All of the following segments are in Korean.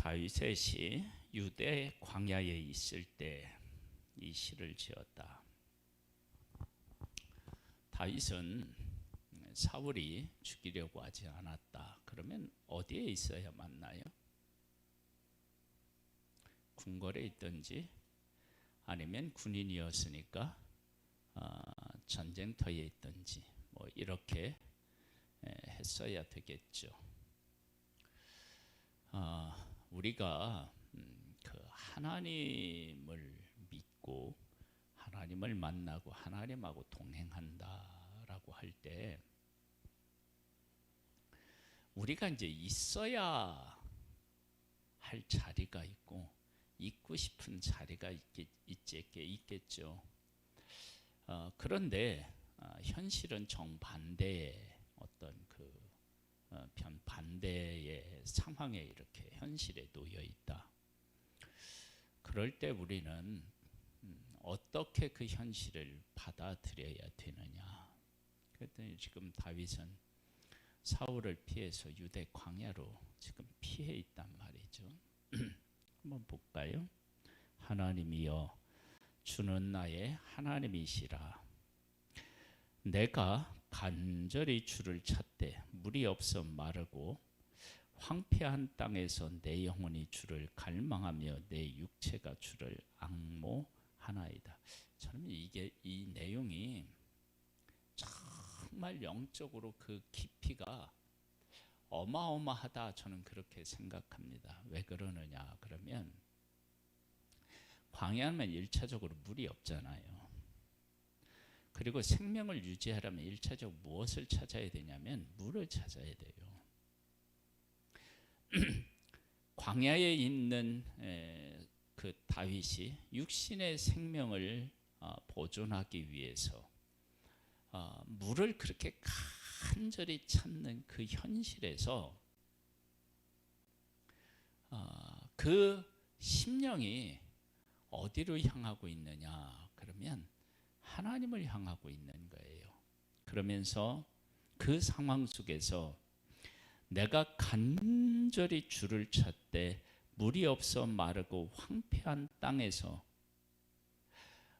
다윗의 유대 광야에 있을 때 이 시를 지었다. 다윗은 사울이 죽이려고 하지 않았다. 그러면 어디에 있어야 맞나요? 궁궐에 있든지 아니면 군인이었으니까 어, 전쟁터에 있든지 뭐 이렇게 에, 했어야 되겠죠. 어, 우리가 음, 그 하나님을 믿고 하나님을 만나고 하나님하고 동행한다라고 할 때 우리가 이제 있어야 할 자리가 있고 있고 싶은 자리가 있겠, 있겠, 있겠죠. 어, 그런데 어, 현실은 정반대의 어떤 그 어, 반대의 상황에 이렇게 현실에 놓여 있다. 그럴 때 우리는 음, 어떻게 그 현실을 받아들여야 되느냐. 그랬더니 지금 다윗은 사울을 피해서 유대 광야로 지금 피해 있단 말이죠. 한번 볼까요? 하나님이여 주는 나의 하나님이시라. 내가 간절히 주를 찾되 물이 없어 마르고 황폐한 땅에서 내 영혼이 주를 갈망하며 내 육체가 주를 악모하나이다. 저는 이게 이 내용이 정말 영적으로 그 깊이가 어마어마하다 저는 그렇게 생각합니다. 왜 그러느냐 그러면 광야면 일차적으로 물이 없잖아요. 그리고 생명을 유지하려면 일차적 무엇을 찾아야 되냐면 물을 찾아야 돼요. 광야에 있는 그 다윗이 육신의 생명을 어, 보존하기 위해서 어, 물을 그렇게 간절히 찾는 그 현실에서 어, 그 심령이 어디로 향하고 있느냐 그러면 하나님을 향하고 있는 거예요. 그러면서 그 상황 속에서 내가 간절히 주를 찾되 물이 없어 마르고 황폐한 땅에서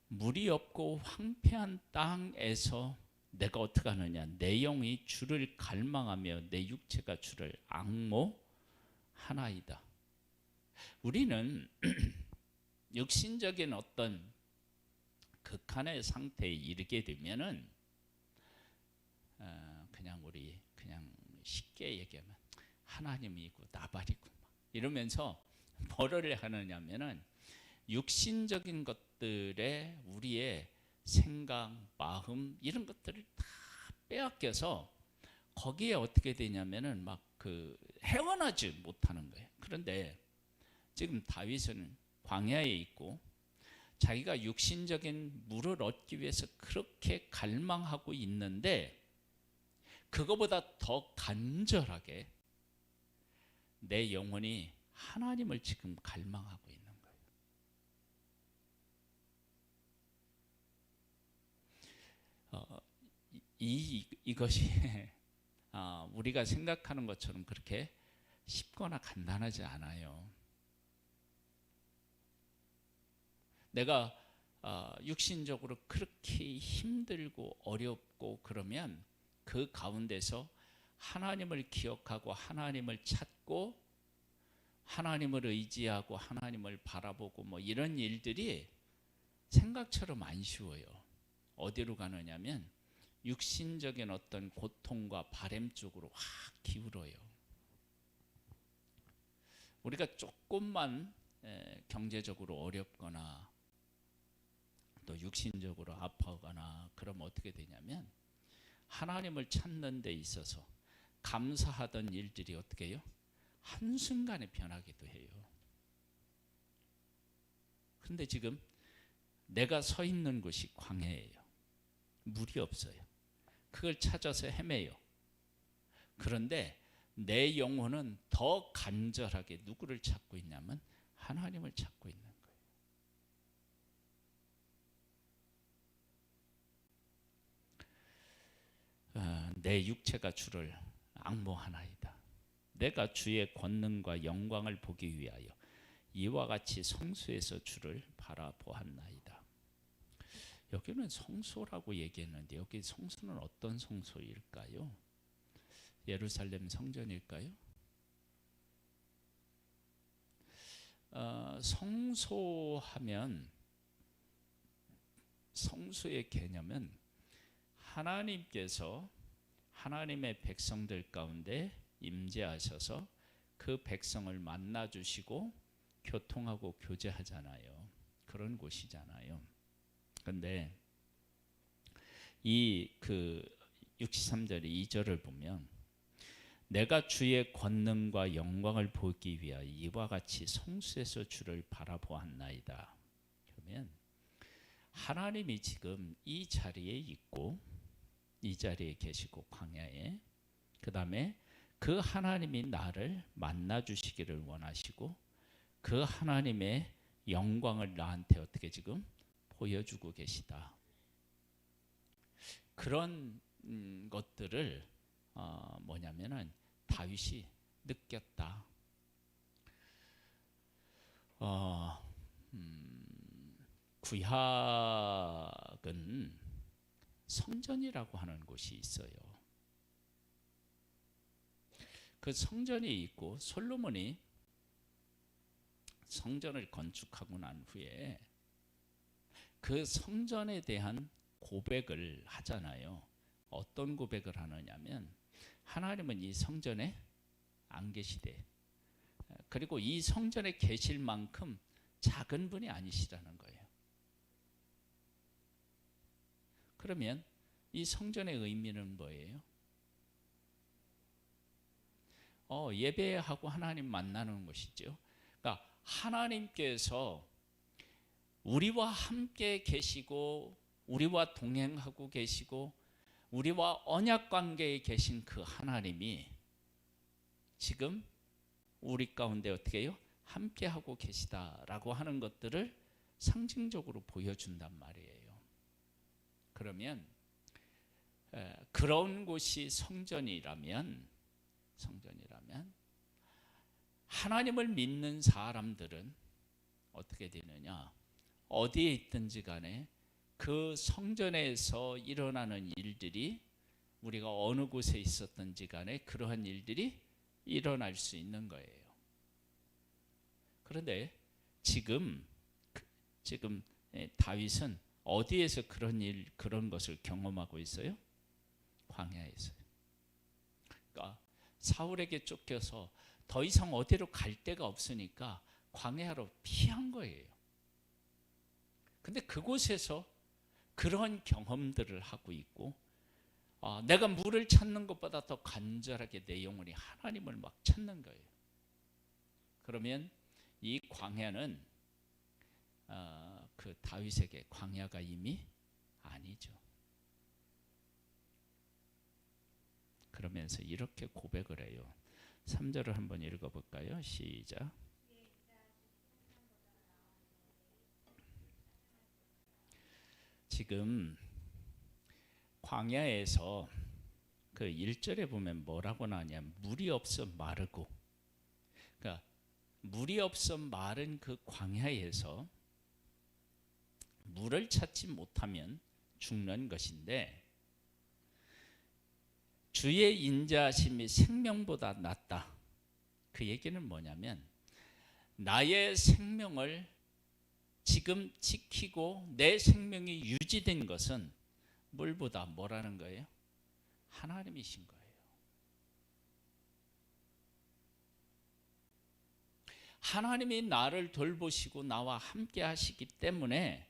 물이 없고 황폐한 땅에서 내가 어떻게 하느냐 내 영이 주를 갈망하며 내 육체가 주를 악모하나이다. 우리는 육신적인 어떤 극한의 상태에 이르게 되면은 어, 그냥 우리 그냥 쉽게 얘기하면 하나님이고 나발이고 이러면서 뭐를 하느냐면은 육신적인 것들에 우리의 생각, 마음 이런 것들을 다 빼앗겨서 거기에 어떻게 되냐면은 막 그 헤어나지 못하는 거예요. 그런데 지금 다윗은 광야에 있고 자기가 육신적인 물을 얻기 위해서 그렇게 갈망하고 있는데 그거보다 더 간절하게 내 영혼이 하나님을 지금 갈망하고 있는 거예요. 어, 이, 이것이 아, 우리가 생각하는 것처럼 그렇게 쉽거나 간단하지 않아요. 내가 어, 육신적으로 그렇게 힘들고 어렵고 그러면 그 가운데서 하나님을 기억하고 하나님을 찾고 하나님을 의지하고 하나님을 바라보고 뭐 이런 일들이 생각처럼 안 쉬워요. 어디로 가느냐면 육신적인 어떤 고통과 바램 쪽으로 확 기울어요. 우리가 조금만 경제적으로 어렵거나 또 육신적으로 아파거나 그러면 어떻게 되냐면 하나님을 찾는 데 있어서 감사하던 일들이 어떻게 해요? 한순간에 변하기도 해요. 근데 지금 내가 서 있는 곳이 광야예요. 물이 없어요. 그걸 찾아서 헤매요. 그런데 내 영혼은 더 간절하게 누구를 찾고 있냐면 하나님을 찾고 있는 거예요. 어, 내 육체가 주를 악모하나이다. 내가 주의 권능과 영광을 보기 위하여 이와 같이 성소에서 주를 바라보았나이다. 여기는 성소라고 얘기했는데 여기 성소는 어떤 성소일까요? 예루살렘 성전일까요? 어, 성소하면 성소의 개념은 하나님께서 하나님의 백성들 가운데 임재하셔서 그 백성을 만나 주시고 교통하고 교제하잖아요. 그런 곳이잖아요. 근데 이 그 63절의 2절을 보면 내가 주의 권능과 영광을 보기 위하여 이와 같이 성수에서 주를 바라보았나이다. 그러면 하나님이 지금 이 자리에 있고 이 자리에 계시고 광야에 그 다음에 그 하나님이 나를 만나 주시기를 원하시고 그 하나님의 영광을 나한테 어떻게 지금 보여주고 계시다. 그런 음, 것들을 어, 뭐냐면은 다윗이 느꼈다. 어, 음, 구약은 성전이라고 하는 곳이 있어요. 그 성전이 있고 솔로몬이 성전을 건축하고 난 후에 그 성전에 대한 고백을 하잖아요. 어떤 고백을 하느냐면 하나님은 이 성전에 안 계시대. 그리고 이 성전에 계실 만큼 작은 분이 아니시라는 거예요. 그러면 이 성전의 의미는 뭐예요? 어, 예배하고 하나님 만나는 것이죠. 그러니까 하나님께서 우리와 함께 계시고 우리와 동행하고 계시고 우리와 언약 관계에 계신 그 하나님이 지금 우리 가운데 어떻게 해요? 함께 하고 계시다라고 하는 것들을 상징적으로 보여준단 말이에요. 그러면 에, 그런 곳이 성전이라면 성전이라면 하나님을 믿는 사람들은 어떻게 되느냐? 어디에 있든지 간에 그 성전에서 일어나는 일들이 우리가 어느 곳에 있었든지 간에 그러한 일들이 일어날 수 있는 거예요. 그런데 지금 그, 지금 예, 다윗은 어디에서 그런 일 그런 것을 경험하고 있어요? 광야에서. 그러니까 사울에게 쫓겨서 더 이상 어디로 갈 데가 없으니까 광야로 피한 거예요. 근데 그곳에서 그런 경험들을 하고 있고 아, 내가 물을 찾는 것보다 더 간절하게 내 영혼이 하나님을 막 찾는 거예요. 그러면 이 광야는 어, 그 다윗에게 광야가 이미 아니죠. 그러면서 이렇게 고백을 해요. 3절을 한번 읽어볼까요? 시작. 지금 광야에서 그 1절에 보면 뭐라고 나냐 물이 없어 마르고 그러니까 물이 없어 마른 그 광야에서 물을 찾지 못하면 죽는 것인데 주의 인자심이 생명보다 낫다. 그 얘기는 뭐냐면 나의 생명을 지금 지키고 내 생명이 유지된 것은 물보다 뭐라는 거예요? 하나님이신 거예요. 하나님이 나를 돌보시고 나와 함께 하시기 때문에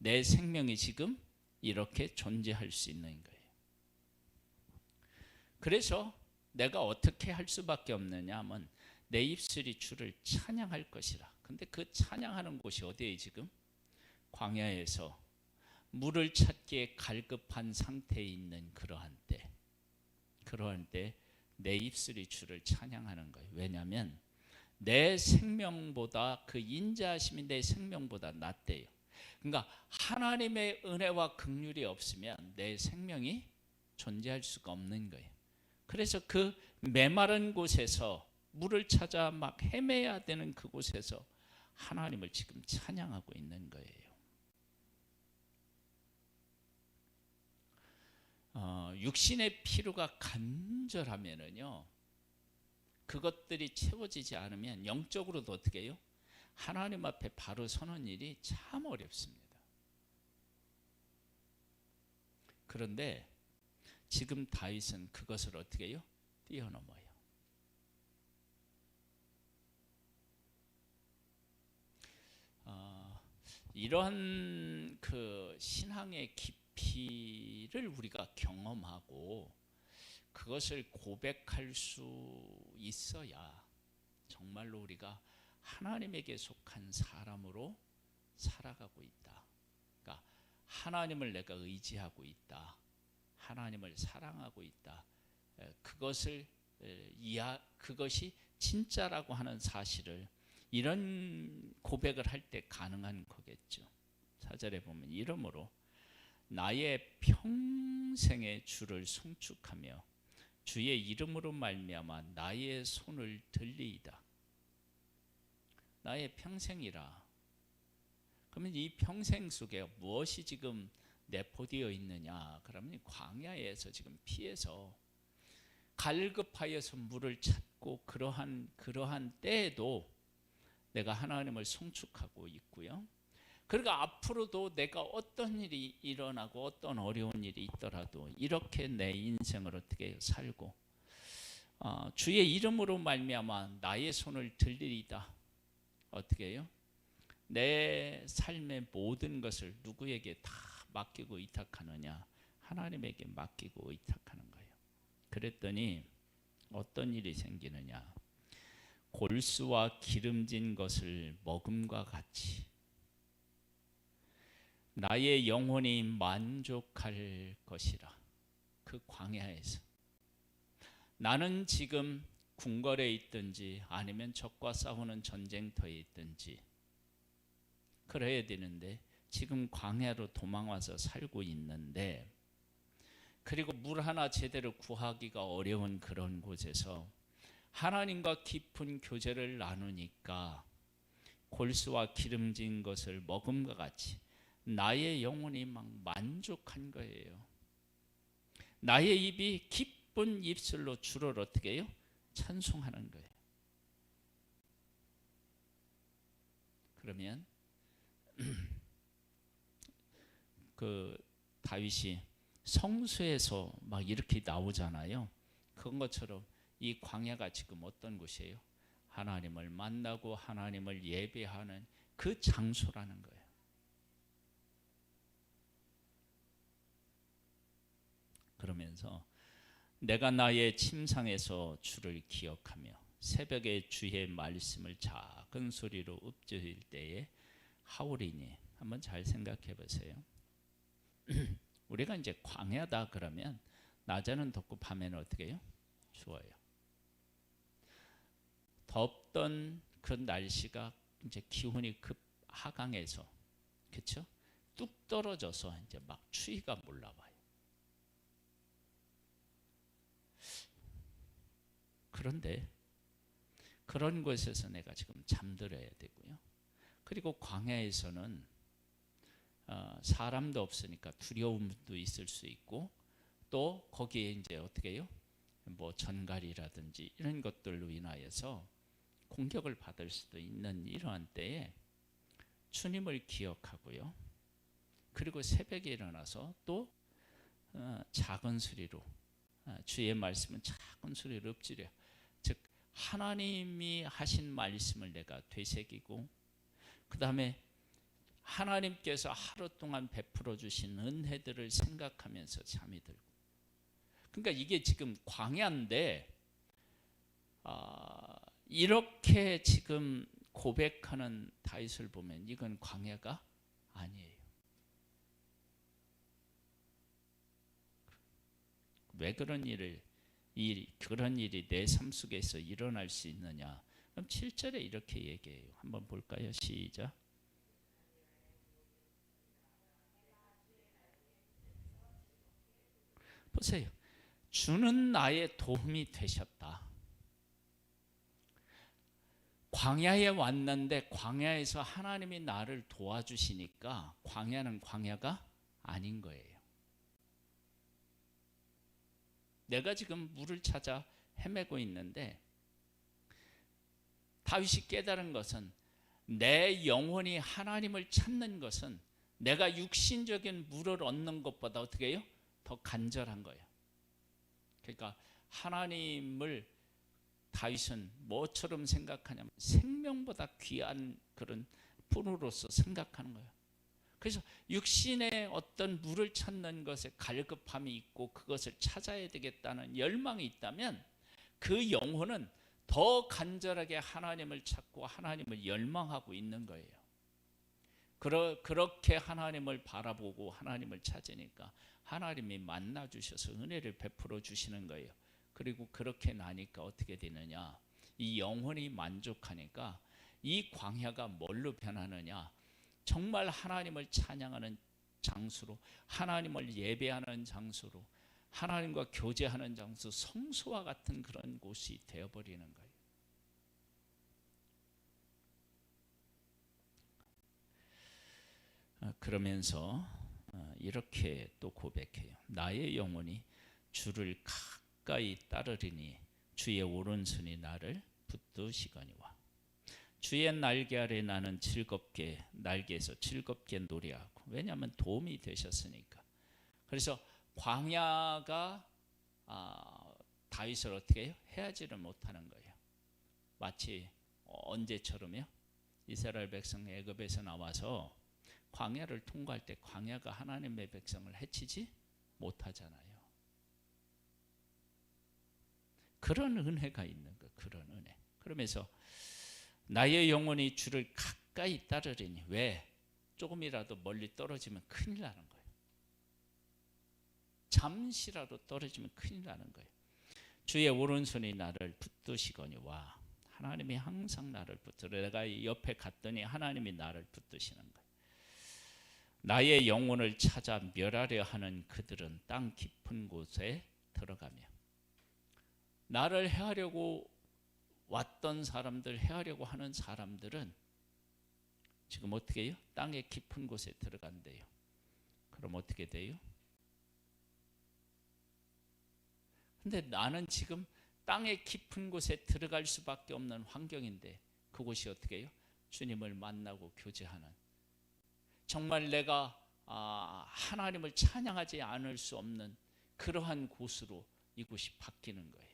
내 생명이 지금 이렇게 존재할 수 있는 거예요. 그래서 내가 어떻게 할 수밖에 없느냐 하면 내 입술이 주를 찬양할 것이라. 근데 그 찬양하는 곳이 어디에 지금? 광야에서 물을 찾기에 갈급한 상태에 있는 그러한 때. 그러한 때 내 입술이 주를 찬양하는 거예요. 왜냐하면 내 생명보다 그 인자하심이 내 생명보다 낫대요. 그러니까 하나님의 은혜와 긍휼이 없으면 내 생명이 존재할 수가 없는 거예요. 그래서 그 메마른 곳에서 물을 찾아 막 헤매야 되는 그곳에서 하나님을 지금 찬양하고 있는 거예요. 어, 육신의 필요가 간절하면은요, 그것들이 채워지지 않으면 영적으로도 어떻게 해요? 하나님 앞에 바로 서는 일이 참 어렵습니다. 그런데 지금 다윗은 그것을 어떻게 해요? 뛰어넘어요. 어, 이런 그 신앙의 깊이를 우리가 경험하고 그것을 고백할 수 있어야 정말로 우리가 하나님에게 속한 사람으로 살아가고 있다. 그러니까 하나님을 내가 의지하고 있다. 하나님을 사랑하고 있다. 에, 그것을 에, 이야 그것이 진짜라고 하는 사실을 이런 고백을 할 때 가능한 거겠죠. 사절에 보면 이러므로 나의 평생의 주를 송축하며 주의 이름으로 말미암아 나의 손을 들리이다. 나의 평생이라. 그러면 이 평생 속에 무엇이 지금 내포되어 있느냐? 그러면 광야에서 지금 피해서 갈급하여서 물을 찾고 그러한 그러한 때에도 내가 하나님을 송축하고 있고요. 그리고 앞으로도 내가 어떤 일이 일어나고 어떤 어려운 일이 있더라도 이렇게 내 인생을 어떻게 살고 어, 주의 이름으로 말미암아 나의 손을 들리리다. 어떻게 해요? 내 삶의 모든 것을 누구에게 다 맡기고 의탁하느냐? 하나님에게 맡기고 의탁하는 거예요. 그랬더니 어떤 일이 생기느냐? 골수와 기름진 것을 먹음과 같이 나의 영혼이 만족할 것이라. 그 광야에서 나는 지금 궁궐에 있든지 아니면 적과 싸우는 전쟁터에 있든지 그래야 되는데 지금 광야로 도망와서 살고 있는데 그리고 물 하나 제대로 구하기가 어려운 그런 곳에서 하나님과 깊은 교제를 나누니까 골수와 기름진 것을 먹음과 같이 나의 영혼이 막 만족한 거예요. 나의 입이 기쁜 입술로 주를 어떻게 해요? 찬송하는 거예요. 그러면 그 다윗이 성수에서 막 이렇게 나오잖아요. 그런 것처럼 이 광야가 지금 어떤 곳이에요? 하나님을 만나고 하나님을 예배하는 그 장소라는 거예요. 그러면서 내가 나의 침상에서 주를 기억하며 새벽에 주의 말씀을 작은 소리로 읊조릴 때에 하오리니 한번 잘 생각해 보세요. 우리가 이제 광야다 그러면 낮에는 덥고 밤에는 어떻게 해요? 추워요. 덥던 그 날씨가 이제 기온이 급 하강해서 그렇죠? 뚝 떨어져서 이제 막 추위가 몰라와요. 그런데 그런 곳에서 내가 지금 잠들어야 되고요. 그리고 광야에서는 어, 사람도 없으니까 두려움도 있을 수 있고 또 거기에 이제 어떻게 해요? 뭐 전갈이라든지 이런 것들로 인하여서 공격을 받을 수도 있는 이러한 때에 주님을 기억하고요. 그리고 새벽에 일어나서 또 어, 작은 소리로 어, 주의 말씀은 작은 소리로 읊지려 즉 하나님이 하신 말씀을 내가 되새기고 그 다음에 하나님께서 하루 동안 베풀어 주신 은혜들을 생각하면서 잠이 들고 그러니까 이게 지금 광야인데 아, 이렇게 지금 고백하는 다윗을 보면 이건 광야가 아니에요. 왜 그런 일을 이 그런 일이 내 삶 속에서 일어날 수 있느냐? 그럼 7절에 이렇게 얘기해요. 한번 볼까요? 시작. 보세요. 주는 나의 도움이 되셨다. 광야에 왔는데 광야에서 하나님이 나를 도와주시니까 광야는 광야가 아닌 거예요. 내가 지금 물을 찾아 헤매고 있는데 다윗이 깨달은 것은 내 영혼이 하나님을 찾는 것은 내가 육신적인 물을 얻는 것보다 어떻게 해요? 더 간절한 거예요. 그러니까 하나님을 다윗은 뭐처럼 생각하냐면 생명보다 귀한 그런 분으로서 생각하는 거예요. 그래서 육신의 어떤 물을 찾는 것에 갈급함이 있고 그것을 찾아야 되겠다는 열망이 있다면 그 영혼은 더 간절하게 하나님을 찾고 하나님을 열망하고 있는 거예요. 그러, 그렇게 하나님을 바라보고 하나님을 찾으니까 하나님이 만나 주셔서 은혜를 베풀어 주시는 거예요. 그리고 그렇게 나니까 어떻게 되느냐? 이 영혼이 만족하니까 이 광야가 뭘로 변하느냐? 정말 하나님을 찬양하는 장소로 하나님을 예배하는 장소로 하나님과 교제하는 장소 성소와 같은 그런 곳이 되어 버리는 거예요. 어, 그러면서 어, 이렇게 또 고백해요. 나의 영혼이 주를 가까이 따르리니 주의 오른손이 나를 붙드시거니와 주의 날개 아래 나는 즐겁게 날개에서 즐겁게 노래하고 왜냐하면 도움이 되셨으니까 그래서 광야가 아, 다윗을 어떻게 해요? 해하지를 못하는 거예요 마치 언제처럼요? 이스라엘 백성 애굽에서 나와서 광야를 통과할 때 광야가 하나님의 백성을 해치지 못하잖아요. 그런 은혜가 있는 거, 그런 은혜. 그러면서 나의 영혼이 주를 가까이 따르리니 왜 조금이라도 멀리 떨어지면 큰일 나는 거예요. 잠시라도 떨어지면 큰일 나는 거예요. 주의 오른손이 나를 붙드시거니와 하나님이 항상 나를 붙들어 내가 옆에 갔더니 하나님이 나를 붙드시는 거예요. 나의 영혼을 찾아 멸하려 하는 그들은 땅 깊은 곳에 들어가며 나를 해하려고 왔던 사람들 해하려고 하는 사람들은 지금 어떻게 해요? 땅의 깊은 곳에 들어간대요. 그럼 어떻게 돼요? 근데 나는 지금 땅의 깊은 곳에 들어갈 수밖에 없는 환경인데 그곳이 어떻게 해요? 주님을 만나고 교제하는 정말 내가 아, 하나님을 찬양하지 않을 수 없는 그러한 곳으로 이곳이 바뀌는 거예요.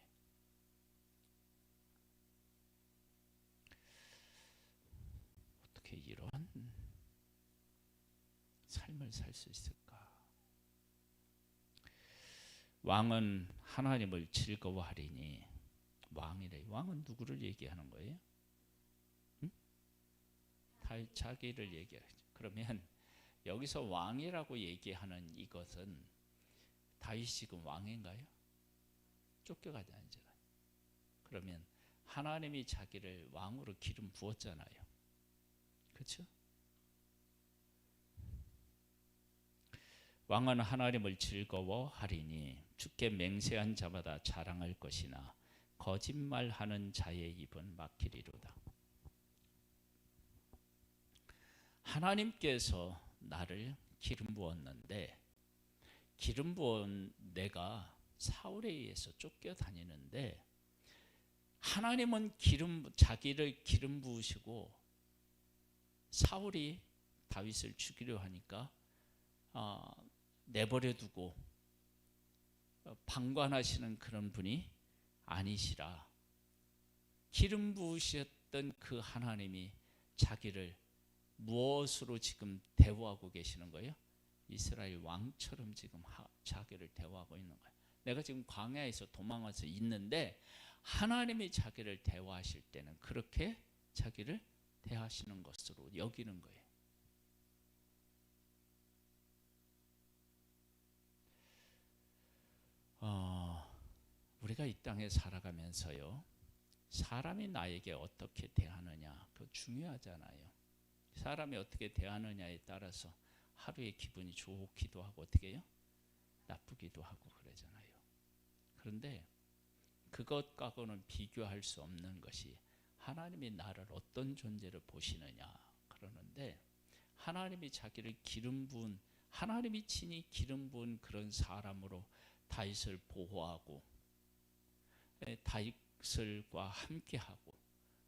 어떻게 이러한 삶을 살 수 있을까? 왕은 하나님을 즐거워하리니 왕이래. 왕은 누구를 얘기하는 거예요? 응? 자기를 얘기하죠. 그러면 여기서 왕이라고 얘기하는 이것은 다윗이 지금 왕인가요? 쫓겨가지 않잖아요. 그러면 하나님이 자기를 왕으로 기름 부었잖아요. 그렇죠? 왕은 하나님을 즐거워하리니 주께 맹세한 자마다 자랑할 것이나 거짓말하는 자의 입은 막히리로다. 하나님께서 나를 기름 부었는데 기름 부은 내가 사울에 의해서 쫓겨 다니는데 하나님은 기름 자기를 기름 부으시고 사울이 다윗을 죽이려 하니까 어, 내버려 두고 방관하시는 그런 분이 아니시라 기름 부으셨던 그 하나님이 자기를 무엇으로 지금 대우하고 계시는 거예요? 이스라엘 왕처럼 지금 자기를 대우하고 있는 거예요. 내가 지금 광야에서 도망와서 있는데 하나님이 자기를 대우하실 때는 그렇게 자기를 대하시는 것으로 여기는 거예요. 어, 우리가 이 땅에 살아가면서요, 사람이 나에게 어떻게 대하느냐, 그 중요하잖아요. 사람이 어떻게 대하느냐에 따라서 하루의 기분이 좋기도 하고 어떻게 해요? 나쁘기도 하고 그러잖아요. 그런데 그것과는 비교할 수 없는 것이 하나님이 나를 어떤 존재로 보시느냐 그러는데 하나님이 자기를 기름 부은 하나님이 친히 기름 부은 그런 사람으로 다윗을 보호하고 에, 다윗을과 함께하고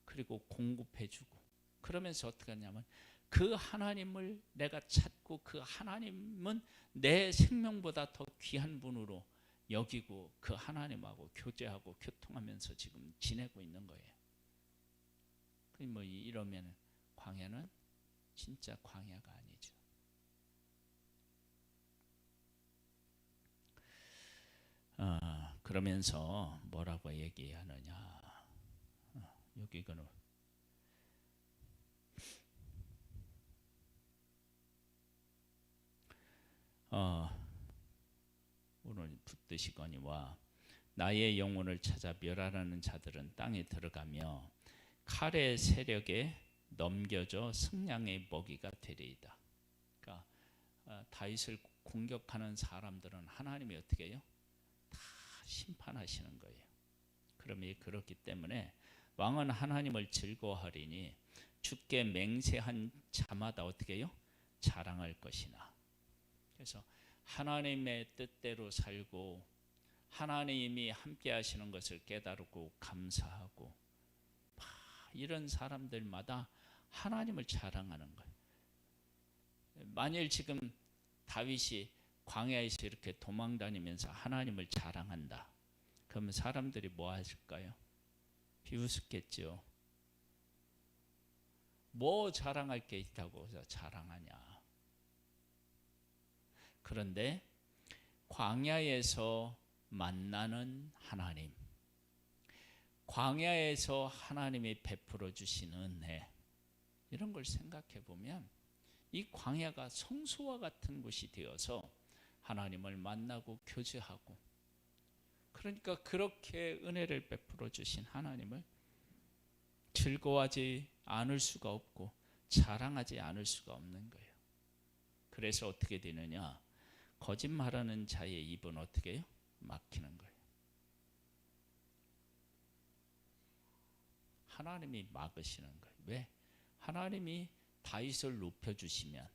그리고 공급해주고 그러면서 어떻게 하냐면 그 하나님을 내가 찾고 그 하나님은 내 생명보다 더 귀한 분으로 여기고 그 하나님하고 교제하고 교통하면서 지금 지내고 있는 거예요. 그뭐 이러면 광야는 진짜 광야가 아니죠. 아, 그러면서 뭐라고 얘기하느냐? 어, 여기 그는 어, 오늘 붙드시거니와 나의 영혼을 찾아 멸하라는 자들은 땅에 들어가며 칼의 세력에 넘겨져 승량의 먹이가 되리이다. 그러니까 어, 다윗을 공격하는 사람들은 하나님이 어떻게 해요? 다 심판하시는 거예요. 그러면 그렇기 때문에 왕은 하나님을 즐거워하리니 주께 맹세한 자마다 어떻게 해요? 자랑할 것이나. 그래서 하나님의 뜻대로 살고 하나님이 함께 하시는 것을 깨달고 감사하고 이런 사람들마다 하나님을 자랑하는 거예요. 만일 지금 다윗이 광야에서 이렇게 도망다니면서 하나님을 자랑한다. 그러면 사람들이 뭐 하실까요? 비웃었겠죠. 뭐 자랑할 게 있다고 자랑하냐. 그런데 광야에서 만나는 하나님, 광야에서 하나님이 베풀어 주시는 은혜, 이런 걸 생각해 보면 이 광야가 성소와 같은 곳이 되어서 하나님을 만나고 교제하고 그러니까 그렇게 은혜를 베풀어 주신 하나님을 즐거워하지 않을 수가 없고 자랑하지 않을 수가 없는 거예요. 그래서 어떻게 되느냐? 거짓말하는 자의 입은 어떻게 해요? 막히는 거예요. 하나님이 막으시는 거예요. 왜? 하나님이 다윗을 높여 주시면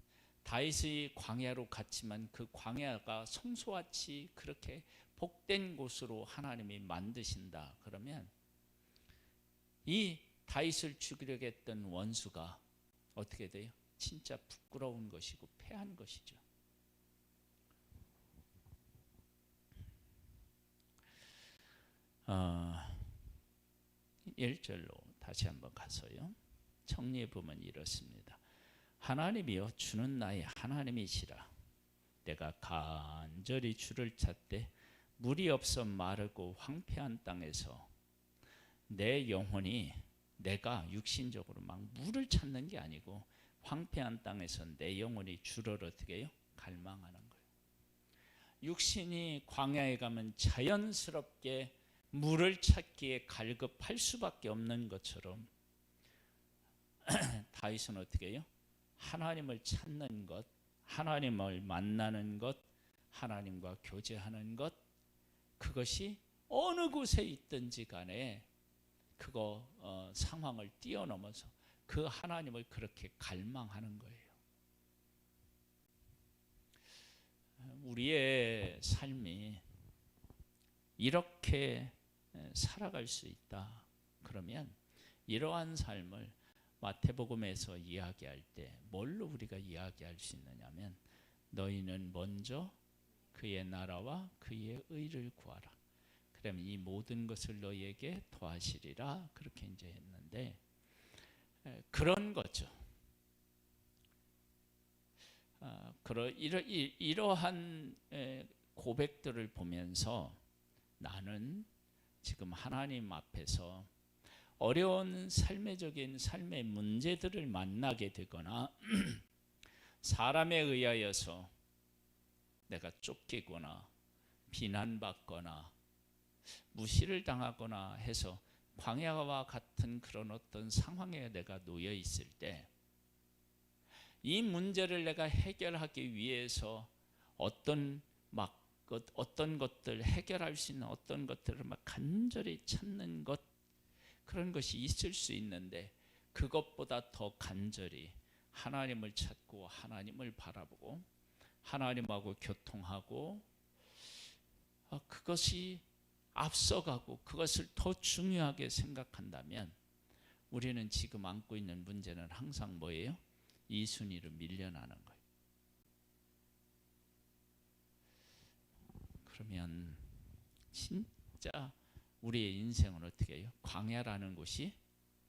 다윗이 광야로 갔지만 그 광야가 성소같이 그렇게 복된 곳으로 하나님이 만드신다. 그러면 이 다윗을 죽이려고 했던 원수가 어떻게 돼요? 진짜 부끄러운 것이고 패한 것이죠. 어, 1절로 다시 한번 가서요. 정리해 보면 이렇습니다. 하나님이여 주는 나의 하나님이시라. 내가 간절히 주를 찾되 물이 없어 마르고 황폐한 땅에서 내 영혼이 내가 육신적으로 막 물을 찾는 게 아니고 황폐한 땅에서 내 영혼이 주를 어떻게 해요? 갈망하는 거예요. 육신이 광야에 가면 자연스럽게 물을 찾기에 갈급할 수밖에 없는 것처럼 다윗은 어떻게 해요? 하나님을 찾는 것, 하나님을 만나는 것, 하나님과 교제하는 것, 그것이 어느 곳에 있든지 간에 그거 어, 상황을 뛰어넘어서 그 하나님을 그렇게 갈망하는 거예요. 우리의 삶이 이렇게 살아갈 수 있다. 그러면 이러한 삶을 마태복음에서 이야기할 때 뭘로 우리가 이야기할 수 있느냐면 너희는 먼저 그의 나라와 그의 의를 구하라. 그러면 이 모든 것을 너희에게 더하시리라 그렇게 이제 했는데 그런 거죠. 아, 그러 이러, 이러한 고백들을 보면서 나는 지금 하나님 앞에서 어려운 삶의적인 삶의 문제들을 만나게 되거나 사람에 의하여서 내가 쫓기거나 비난받거나 무시를 당하거나 해서 광야와 같은 그런 어떤 상황에 내가 놓여 있을 때 이 문제를 내가 해결하기 위해서 어떤 막 그 어떤 것들 해결할 수 있는 어떤 것들을 막 간절히 찾는 것 그런 것이 있을 수 있는데 그것보다 더 간절히 하나님을 찾고 하나님을 바라보고 하나님하고 교통하고 아, 그것이 앞서가고 그것을 더 중요하게 생각한다면 우리는 지금 안고 있는 문제는 항상 뭐예요? 이 순위로 밀려나는 거예요. 그러면 진짜 우리의 인생은 어떻게 해요? 광야라는 곳이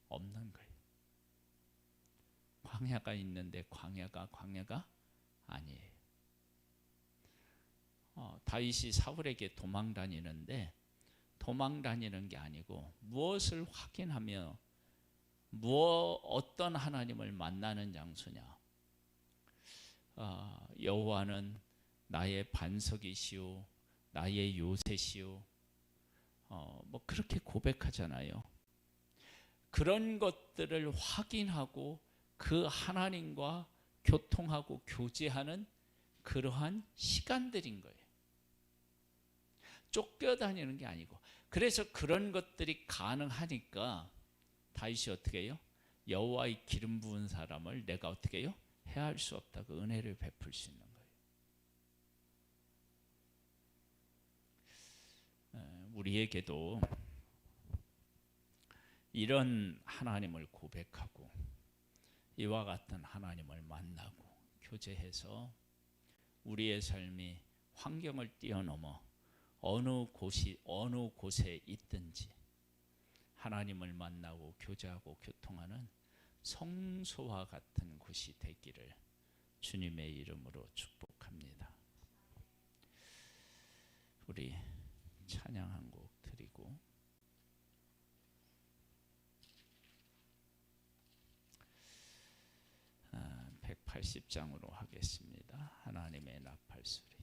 없는 거예요. 광야가 있는데 광야가 광야가 아니에요. 어, 다윗이 사울에게 도망 다니는데 도망 다니는 게 아니고 무엇을 확인하며 무엇 어떤 하나님을 만나는 장소냐? 아, 여호와는 나의 반석이시오, 나의 요새시오. 어, 뭐 그렇게 고백하잖아요. 그런 것들을 확인하고 그 하나님과 교통하고 교제하는 그러한 시간들인 거예요. 쫓겨다니는 게 아니고 그래서 그런 것들이 가능하니까 다윗이 어떻게 해요? 여호와의 기름 부은 사람을 내가 어떻게 해요? 해할 수 없다고 은혜를 베풀 수 있는 거예요. 에, 우리에게도 이런 하나님을 고백하고 이와 같은 하나님을 만나고 교제해서 우리의 삶이 환경을 뛰어넘어 어느 곳이 어느 곳에 있든지 하나님을 만나고 교제하고 교통하는 성소와 같은 곳이 되기를 주님의 이름으로 축복합니다. 우리 찬양 한 곡 드리고 아, 180장으로 하겠습니다. 하나님의 나팔 소리.